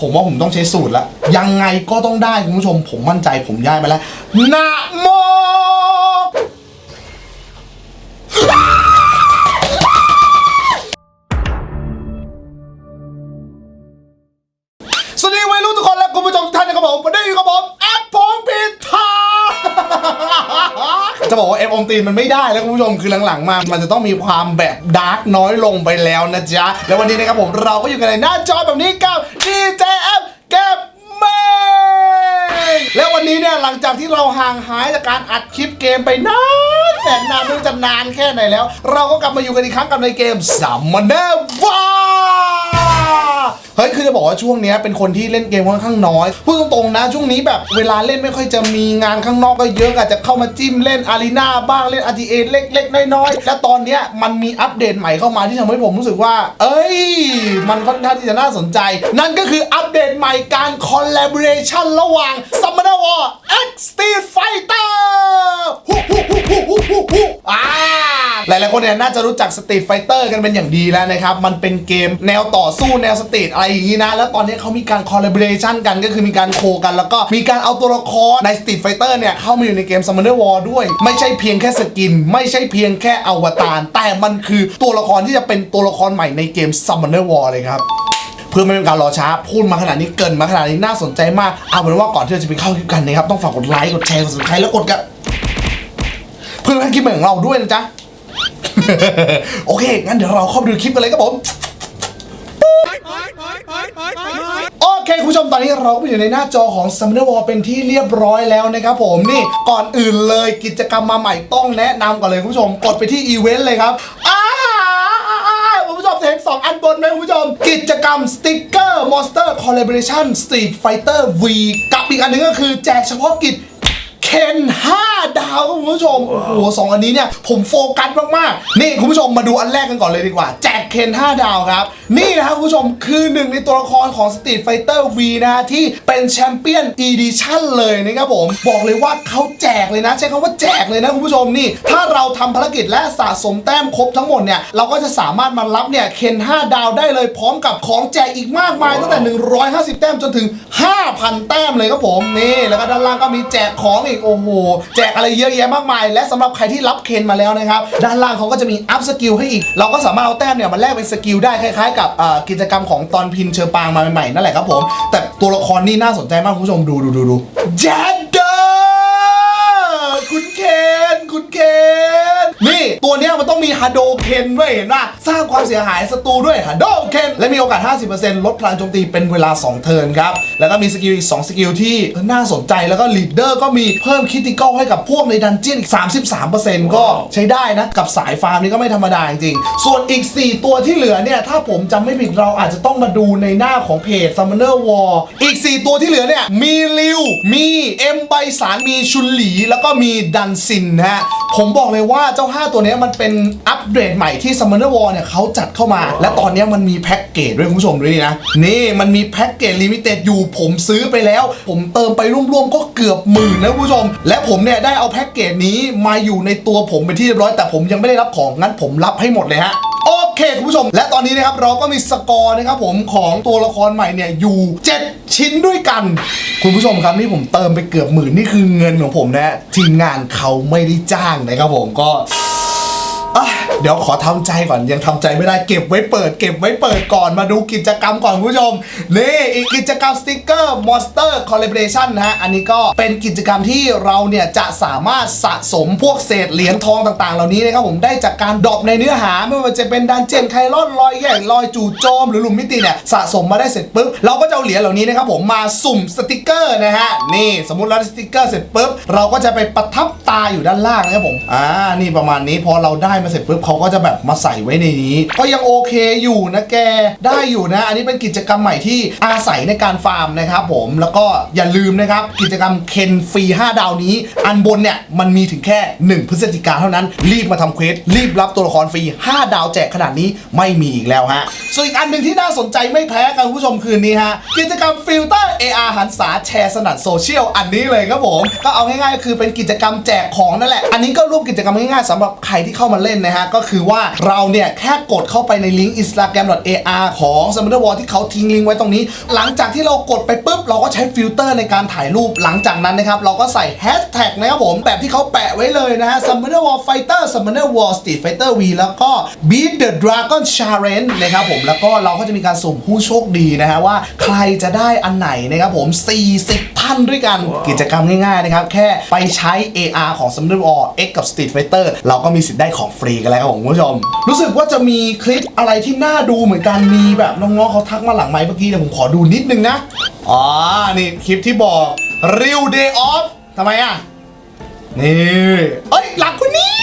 ผมว่าผมต้องใช้สูตรละยังไงก็ต้องได้คุณผู้ชมผมมั่นใจผมย้ายมาแล้วนะโม จะบอกว่าเอฟองตีนมันไม่ได้แล้วคุณผู้ชมคือหลังๆมา มันจะต้องมีความแบบดาร์กน้อยลงไปแล้วนะจ๊ะ แล้ววันนี้นะครับผมเราก็อยู่กันในหน้าจอแบบนี้กับ DJF เก็บเมงแล้ววันนี้เนี่ยหลังจากที่เราห่างหายจากการอัดคลิปเกมไปนาน แสนนานไม่รู้จะนานแค่ไหนแล้ว เราก็กลับมาอยู่กันอีกครั้งกับในเกม Summoner War เฮ้ยคือจะบอกว่าช่วงนี้เป็นคนที่เล่นเกมค่อนข้างน้อยพูดตรงๆนะ ช่วงนี้แบบเวลาเล่นไม่ค่อยจะมีงานข้างนอกก็เยอะอาจจะเข้ามาจิ้มเล่นอารีนาบ้างเล่น RTA เอเล็กๆน้อยๆและตอนนี้มันมีอัปเดตใหม่เข้ามาที่ทำให้ผมรู้สึกว่า เอ้ย มันค่อนข้างที่จะน่าสนใจ นั่นก็คืออัปเดตใหม่การ collaboration ระหว่าง Summoner War X Street Fighter ฮู้ฮู้ฮู้ฮู้ฮู้ฮู้ฮู้อ่าหลายๆคนเนี่ยน่าจะรู้จักสตรีทไฟเตอร์กันเป็นอย่างดีแล้วนะครับ มันเป็นเกมแนวต่อสู้แนวสตรีทอะไรอย่างนี้นะ แล้วตอนนี้เขามีการคอลลาบอร์ชันกันก็คือมีการโคกัน แล้วก็มีการเอาตัวละครในสตรีทไฟเตอร์เนี่ย เข้ามาอยู่ในเกม Summoner War ด้วย ไม่ใช่เพียงแค่สกิน ไม่ใช่เพียงแค่อวตารแต่มันคือตัวละครที่จะเป็นตัวละครใหม่ในเกม Summoner War เลยครับเพื่อไม่เป็นการรอช้า พูดมาขนาดนี้เกินมาขนาดนี้น่าสนใจมากเอาเป็นว่าก่อนที่เราจะไปเข้าคลิปกันนะครับต้องฝากกดไลค์กดแชร์กด subscribe แล้วกดกันเพื่อให้คลิปของเราด้วยนะจ๊ะ โอเค งั้นเดี๋ยวเราเข้าไปดูคลิปกันเลยครับผม โอเคคุณผู้ชมตอนนี้เราก็อยู่ในหน้าจอของ Summoner War เป็นที่เรียบร้อยแล้วนะครับผมนี่ก่อนอื่นเลยกิจกรรมมาใหม่ต้องแนะนำก่อนเลยคุณผู้ชม กดไปที่อีเวนต์เลยครับอ้าคุณผู้ชมเห็นสองอันบนไหมคุณผู้ชม กิจกรรมสติกเกอร์ Monster Collaboration Street Fighter V กับอีกอันหนึงก็คือแจกเฉพาะกิจเคน5ดาว ครับคุณผู้ชม โอ้โหสองอันนี้เนี่ย ผมโฟกัสมากๆ นี่คุณผู้ชมมาดูอันแรกกันก่อนเลยดีกว่า แจกเคน5ดาวครับ นี่นะครับคุณผู้ชมคือหนึ่งในตัวละครของ Street Fighter V นะฮะที่เป็นแชมเปี้ยน Edition เลยนะครับผม บอกเลยว่าเขาแจกเลยนะ ใช้คำว่าแจกเลยนะคุณผู้ชมนี่ ถ้าเราทำภารกิจและสะสมแต้มครบทั้งหมดเนี่ยเราก็จะสามารถมารับเนี่ยเคน5ดาวได้เลยพร้อมกับของแจกอีกมากมายตั้งแต่ 150 แต้มจนถึง 5,000 แต้มเลยครับผมนี่แล้วก็ด้านล่างก็มีแจกของอีกโอ้โหแจกอะไรเยอะแยะมากมาย และสำหรับใครที่รับเคนมาแล้วนะครับ ด้านล่างเขาก็จะมีอัพสกิลให้อีก เราก็สามารถเอาแต้มเนี่ยมาแลกเป็นสกิลได้คล้ายๆ กับกิจกรรมของตอนพินเชอร์ปางมาใหม่ๆนั่นแหละครับผม แต่ตัวละครนี่น่าสนใจมากคุณผู้ชมดูดูดูดูแจดเดอร์คุณ เคนคุณเคนนี่ตัวเนี้ยมันต้องมีฮาโดเคนด้วยเห็นป่ะสร้างความเสียหายศัตรูด้วยฮาโดเคนและมีโอกาส 50%ลดพลังโจมตีเป็นเวลา 2 เทิร์นครับ แล้วก็มีสกิลอีก 2 สกิลที่น่าสนใจแล้วก็ลีดเดอร์ก็มีเพิ่มคิติคอลให้กับพวกในดันเจียนอีก 33%ก็ใช้ได้นะ กับสายฟาร์มนี่ก็ไม่ธรรมดาจริงๆส่วนอีก 4 ตัวที่เหลือเนี่ย ถ้าผมจำไม่ผิดเราอาจจะต้องมาดูในหน้าของเพจ Summoner War อีก 4 ตัวที่เหลือเนี่ยมีลิวมีเอ็มไบสารมีชุนหลีแล้วก็มีดันซินนะฮะผมบอกเลยว่าเจ้า 5 ตัวเนี้ยมันเป็นอัปเดตใหม่ที่ Summoner War เนี่ยเขาจัดเข้ามา และตอนเนี้ยมันมีแพ็กเกจด้วยคุณผู้ชมด้วยนี่นะ นี่มันมีแพ็กเกจลิมิเต็ดอยู่ผมซื้อไปแล้ว ผมเติมไปรวมๆ ก็เกือบหมื่นนะคุณผู้ชม และผมเนี่ยได้เอาแพ็กเกจนี้มาอยู่ในตัวผมเป็นที่เรียบร้อยแต่ผมยังไม่ได้รับของงั้นผมรับให้หมดเลยฮะ โอเคคุณผู้ชม และตอนนี้นะครับเราก็มีสกอร์นะครับผมของตัวละครใหม่เนี่ยอยู่ 7 ชิ้นด้วยกัน คุณผู้ชมครับนี่ผมเติมไปเกือบหมื่นนี่คือเงินของผมนะทีมงานเขาไม่ได้จ้างนะครับผมก็ อะเดี๋ยวขอทำใจก่อนยังทำใจไม่ได้เก็บไว้เปิด เก็บไว้เปิดก่อนมาดูกิจกรรมก่อนคุณผู้ชมนี่อีกกิจกรรมสติกเกอร์ Monster Collaboration นะฮะอันนี้ก็เป็นกิจกรรมที่เราเนี่ยจะสามารถสะสมพวกเศษเหรียญทองต่างๆ เหล่านี้นะครับผมได้จากการดรอปในเนื้อหาไม่ว่าจะเป็นดันเจียนไคลอนลอยแย่งลอยจู่โจมหรือหลุมมิติเนี่ยสะสมมาได้เสร็จปุ๊บเราก็จะเอาเหรียญเหล่านี้นะครับผมมาสุ่มสติกเกอร์นะฮะนี่สมมติเราได้สติกเกอร์เสร็จปุ๊บเราก็จะไปประทับตาอยู่ด้านล่างนะครับผมอ่านี่ประมาณนี้พอเราได้มาเสร็จปุ๊บเขาก็จะแบบมาใส่ไว้ในนี้ ก็ยังโอเคอยู่นะแกได้อยู่นะ อันนี้เป็นกิจกรรมใหม่ที่อาศัยในการฟาร์มนะครับผมแล้วก็อย่าลืมนะครับกิจกรรมเคนฟรี5 ดาวนี้ อันบนเนี่ยมันมีถึงแค่ 1 พฤศจิกาเท่านั้น รีบมาทำเควสรีบรับตัวละครฟรี 5 ดาวแจกขนาดนี้ไม่มีอีกแล้วฮะส่วนอีกอันหนึ่งที่น่าสนใจไม่แพ้กันคุณผู้ชมคืนนี้ฮะกิจกรรมฟิลเตอร์ AR หันษาแชร์สนัดโซเชียลอันนี้เลยครับผมก็เอาง่ายๆคือเป็นกิจกรรมแจกของนั่นแหละ อันนี้ก็ร่วมกิจกรรมง่ายๆสำหรับใครที่เข้ามาเล่นเล่นนะฮะ ก็คือว่าเราเนี่ยแค่กดเข้าไปในลิงก์ instagram.ar ของ s u m m o n e r War ที่เขาทิ้งลิงก์ไว้ตรงนี้ หลังจากที่เรากดไปปุ๊บ เราก็ใช้ฟิลเตอร์ในการถ่ายรูป หลังจากนั้นนะครับ เราก็ใส่แฮชแท็กนะครับผมแบบที่เขาแปะไว้เลยนะฮะ s u m m o n e r War Fighter s u m m o n e r War Street Fighter V แล้วก็ Beat the Dragon Challenge นะครับผมแล้วก็เราก็จะมีการสุ่มผู้โชคดีนะฮะว่าใครจะได้อันไหนนะครับผม 40ท่านด้วยกันกิจกรรมง่ายๆนะครับแค่ไปใช้ AR ของ s u m m o n e r War X กับ Street Fighter เราก็มีสิทธิ์ได้ของฟรีกันแล้วครับผมคุณผู้ชม รู้สึกว่าจะมีคลิปอะไรที่น่าดูเหมือนกันมีแบบน้องๆเขาทักมาหลังไมค์เมื่อกี้เดี๋ยผมขอดูนิดนึงนะอ๋อนี่คลิปที่บอก Real Day Off ทำไมอะนี่เอ้ยหลักคนนี้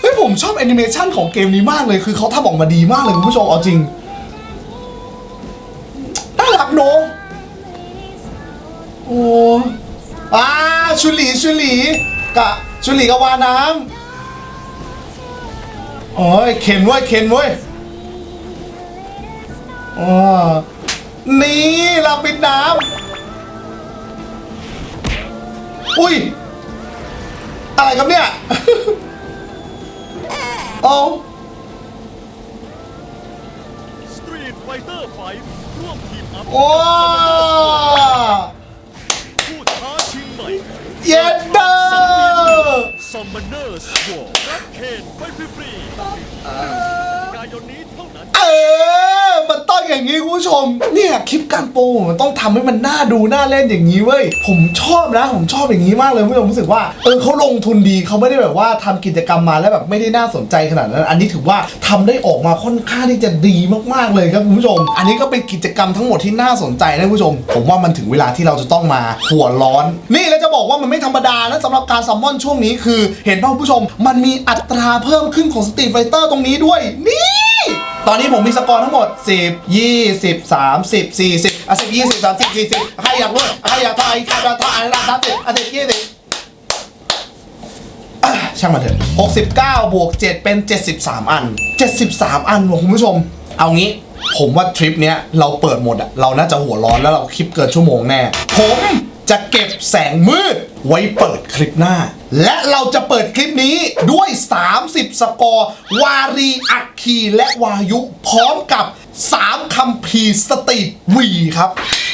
เฮ้ยผมชอบแอนิเมชันของเกมนี้มากเลยคือเขาทำออกมาดีมากเลยคุณผู้ชมเอาจริงน่ารักเนโอ้อ่าชุลีชุลีกะชุลีกับวาน้ำ โอ้ยเข็นเว้ยเข็นเว้ยอ๋อนี่เราปิดน้ำอุ้ย อะไรครับเนี่ย เอาสตรีทไฟเตอร์ไฟร่วมทีมอัพโอ้ ซัมมอนเนอร์สวอร์รับเคนไปฟรีๆหนึ่งพฤศจิกายนนี้เท่านั้น เออ มันต้องอย่างนี้คุณผู้ชม เนี่ยคลิปการโปรมันต้องทำให้มันน่าดูน่าเล่นอย่างนี้เว้ย ผมชอบนะ ผมชอบอย่างนี้มากเลยคุณผู้ชมรู้สึกว่า เออเขาลงทุนดีเขาไม่ได้แบบว่าทำกิจกรรมมาแล้วแบบไม่ได้น่าสนใจขนาดนั้น อันนี้ถือว่าทำได้ออกมาค่อนข้างที่จะดีมากๆเลยครับคุณผู้ชม อันนี้ก็เป็นกิจกรรมทั้งหมดที่น่าสนใจนะคุณผู้ชม ผมว่ามันถึงเวลาที่เราจะต้องมาหัวร้อน นี่แล้วจะบอกว่ามันไม่ธรรมดานะสำหรับการซัมมอนช่วงนี้คือ เห็นป่ะคุณผู้ชม มันมีอัตราเพิ่มขึ้นของสตรีทไฟเตอร์ตรงนี้ด้วยนี่ ตอนนี้ผมมีสกอร์ทั้งหมด 10 20 30 40อะ10 20 30 40ใครอยากรู้ใครอยากทายใครอยากทายอะไร30อะ10 20อะช่างมันเถอะ69บวก7เป็น 73 อัน 73 อันว่ะคุณผู้ชม เอางี้ผมว่าทริปเนี้ยเราเปิดหมดอะเราน่าจะหัวร้อนแล้วเราคลิปเกินชั่วโมงแน่ ผมจะเก็บแสงมืด ไว้เปิดคลิปหน้า และเราจะเปิดคลิปนี้ด้วย 30 สกอร์ วารีอักคีและวายุ พร้อมกับ 3คัมภีร์สตรีทวีครับ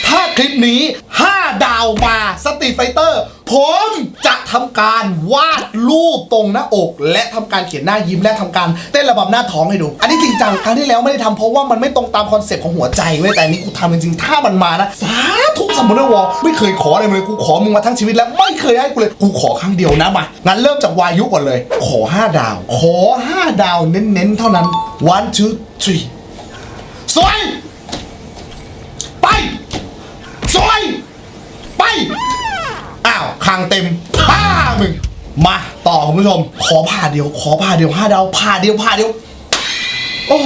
ถ้าคลิปนี้ 5 ดาวมาสตรีทไฟเตอร์ ผมจะทำการวาดรูปตรงหน้าอก และทำการเขียนหน้ายิ้มและทำการเต้นระบำหน้าท้องให้ดู อันนี้จริงจังครั้งที่แล้วไม่ได้ทำเพราะว่ามันไม่ตรงตามคอนเซ็ปต์ของหัวใจเว้ยแต่อันนี้กูทำจริงๆถ้ามันมานะสาธุสมมุติวอไม่เคยขออะไรเลยกูขอมึงมาทั้งชีวิตแล้วไม่เคยให้กูเลยกูขอครั้งเดียวนะมางั้นเริ่มจากวายุก่อนเลย ขอ 5 ดาว ขอ 5 ดาวเน้นๆเท่านั้น one two three สวย ไป สวย ไป อ้าวคางเต็มผ้ามึงมาต่อคุณผู้ชม ขอผ่าเดียว ขอผ่าเดียวห้าดาวผ่าเดียวผ่าเดียวโอ้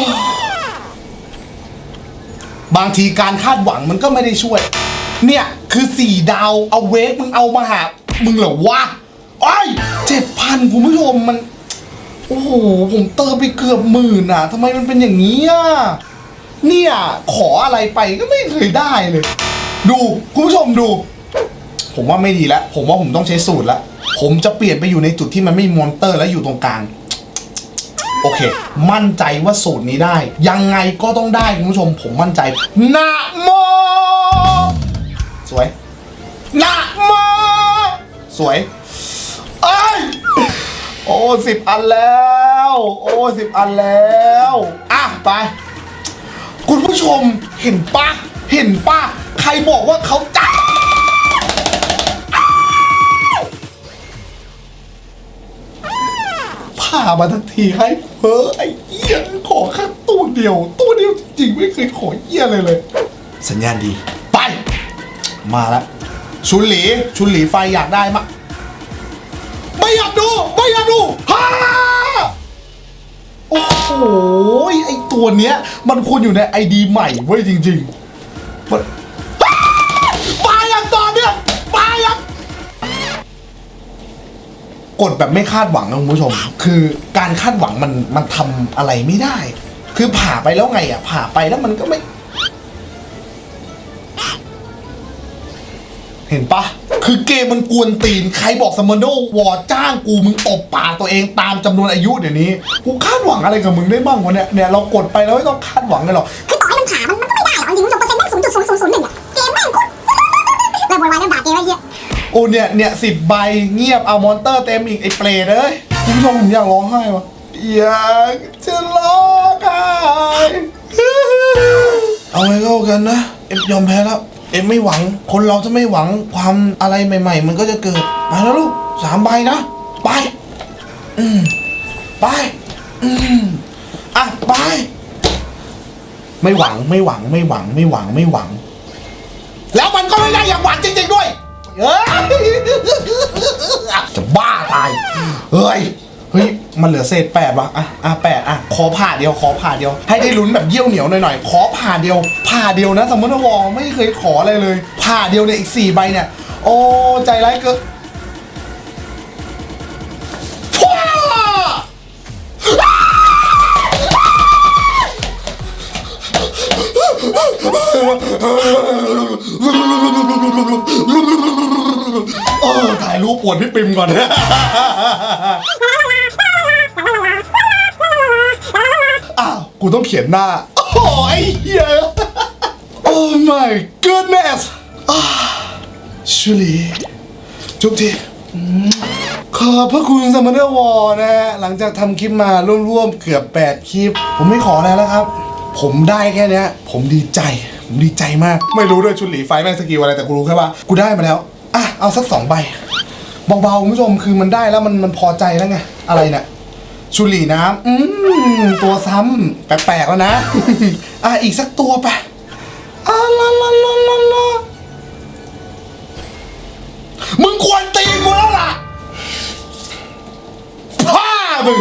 บางทีการคาดหวังมันก็ไม่ได้ช่วย เนี่ยคือสี่ดาวเอาเวกมึงเอามาหา มึงเหรอวะไอ้เจ็ดพันคุณผู้ชมมัน โอ้โห ผมเติมไปเกือบหมื่นอะทำไมมันเป็นอย่างนี้อะเนี่ย ขออะไรไปก็ไม่เคยได้เลย ดู คุณผู้ชมดู ผมว่าไม่ดีแล้ว ผมว่าผมต้องใช้สูตรแล้วผมจะเปลี่ยนไปอยู่ในจุดที่มันไม่มีมอนเตอร์แล้วอยู่ตรงกลาง โอเค มั่นใจว่าสูตรนี้ได้ ยังไงก็ต้องได้คุณผู้ชม ผมมั่นใจนะโม สวยนะโม สวยเอ้ยโอ้สิบอันแล้ว โอ้สิบอันแล้วอะไป คุณผู้ชมเห็นปะเห็นปะใครบอกว่าเขาจัด ผ่ามาทันทีให้เพ้อไอ้เหี้ยขอแค่ตัวเดียวตัวเดียวจริงๆไม่เคยขอเหี้ยเลยเลย สัญญาณดี ไป มาแล้วชุนหลีชุนหลีไฟอยากได้มะไม่อยากดูไม่อยากดูฮ่าโอ้โหไอตัวเนี้ย มันควรอยู่ในไอดีใหม่เว้ยจริงๆมัน กดแบบไม่คาดหวังนะคุณผู้ชม คือการคาดหวังมันมันทำอะไรไม่ได้ คือผ่าไปแล้วไงอะ ผ่าไปแล้วมันก็ไม่ เห็นปะคือเกมมันกวนตีน ใครบอกสมอนโดวอจ้างกูมึงตบปากตัวเองตามจำนวนอายุเดี๋ยวนี้ กูคาดหวังอะไรกับมึงได้บ้างวะเนี่ยเนี่ยเรากดไปแล้วไม่ต้องคาดหวังเลยหรอก หี้ยโอ้เนี่ยเนี่ยสิบใบเงียบเอามอนเตอร์เต็มอีกไอ้เปรตเอ้ยคุณผู้ชมผมอยากร้องไห้วะอยากจะร้องไห้เอาไงก็เอากันนะ เอ็มยอมแพ้แล้ว เอ็มไม่หวัง คนเราจะไม่หวังความอะไรใหม่ ๆ มันก็จะเกิดไปแล้วลูกสามใบนะ ไป อืมไปอืมอะไป ไม่หวังไม่หวังไม่หวังไม่หวังไม่หวัง แล้วมันก็ไม่ได้อย่างหวังจริงๆด้วย เอ้ยจะบ้าตาย เฮ้ย เฮ้ย มันเหลือเศษแปดวะอะ อะแปดอะ ขอผ่าเดียว ขอผ่าเดียว ให้ได้ลุ้นแบบเยี่ยวเหนียวหน่อยๆ ขอผ่าเดียว ผ่าเดียวนะสมมติวอไม่เคยขออะไรเลย ผ่าเดียวเนี่ยอีกสี่ใบเนี่ย โอ้ ใจร้ายเกินายรูปปวดพี่ปิมก่อน อ้าว กูต้องเขียนหน้า โอ้ยเหี้ย Oh my goodness อ่าชูลีจุ๊บทีอืมขอบพระคุณสม m เ n อร์วอลนะฮะ หลังจากทำคลิปมาร่วมๆ เกือบ 8 คลิป ผมไม่ขออะไรแล้วครับ ผมได้แค่เนี้ย ผมดีใจ ผมดีใจมาก ไม่รู้ด้วยชุดหลีไฟแม่งสกิลอะไรแต่กูรู้แค่ว่า กูได้มาแล้ว อะ เอาสักสองใบ เบาๆคุณผู้ชมคือมันได้แล้วมันมันพอใจแล้วไงอะไรเนี่ยชุลีน้ำอืมตัวซ้ำแปลกๆแล้วนะ อะอีกสักตัวไปอะลาลาลาลาลามึงควรตีกูแล้วล่ะพ่ามึง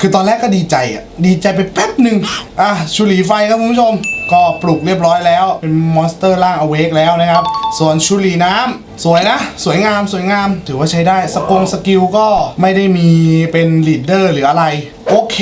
คือตอนแรกก็ดีใจอะ ดีใจไปแป๊บหนึ่งอะชุลีไฟครับคุณผู้ชม ก็ปลูกเรียบร้อยแล้ว เป็นมอนสเตอร์ล่างอเวกแล้วนะครับ ส่วนชุลีน้ำสวยนะ สวยงามสวยงาม ถือว่าใช้ได้สกงสกิลก็ไม่ได้มีเป็นลีดเดอร์หรืออะไร โอเค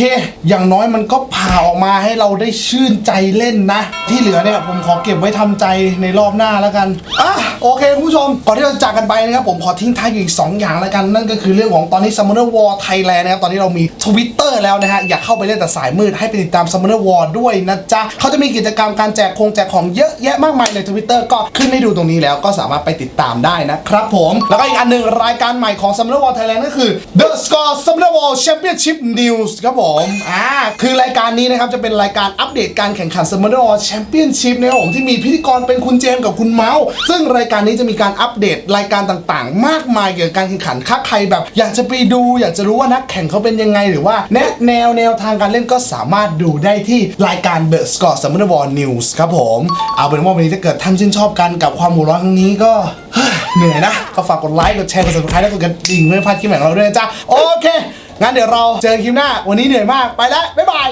อย่างน้อยมันก็ผ่าออกมาให้เราได้ชื่นใจเล่นนะ ที่เหลือเนี่ยผมขอเก็บไว้ทำใจในรอบหน้าแล้วกันอะโอเคคุณผู้ชม ก่อนที่เราจะจากกันไปนะครับผมขอทิ้งท้ายอยู่อีก 2 อย่างแล้วกัน นั่นก็คือเรื่องของตอนนี้ Summoner War Thailand นะครับ ตอนนี้เรามี Twitter แล้วนะฮะ อยากเข้าไปเล่นแต่สายมืดให้ไปติดตาม Summoner War ด้วยนะจ๊ะเขาจะมีกิจกรรมการแจกคงแจกของเยอะแยะมากมายใน Twitter ก็ขึ้นให้ดูตรงนี้แล้วก็สามารถไปติดตามได้นะครับผมแล้วก็อีกอันหนึ่งรายการใหม่ของ Summoner War Thailand ก็คือ The Score Summoner War Championship News ครับผมอ่าคือรายการนี้นะครับจะเป็นรายการอัปเดตการแข่งขัน Summoner War Championship นะครับผมที่มีพิธีกรเป็นคุณเจมกับคุณเมาส์ซึ่งรายการนี้จะมีการอัปเดตรายการต่างๆ มากมายเกี่ยวกับการแข่งขันถ้าใครแบบ อยากจะไปดู อยากจะรู้ว่านักแข่งเขาเป็นยังไงหรือว่าแนะแนวแนวทางการเล่นก็สามารถดูได้ที่รายการ The Score Summoner War News ครับผมเอาเป็นว่าวันนี้ถ้าเกิดท่านชื่นชอบกันกับความหัวร้อนครั้งนี้ก็เหนื่อยนะ ก็ฝากกดไลค์ กดแชร์ กด subscribe และกดกระดิ่งเพื่อไม่พลาดคลิปใหม่ของเราด้วยนะจ๊ะ โอเค งั้นเดี๋ยวเราเจอคลิปหน้า วันนี้เหนื่อยมากไปแล้วบ๊ายบาย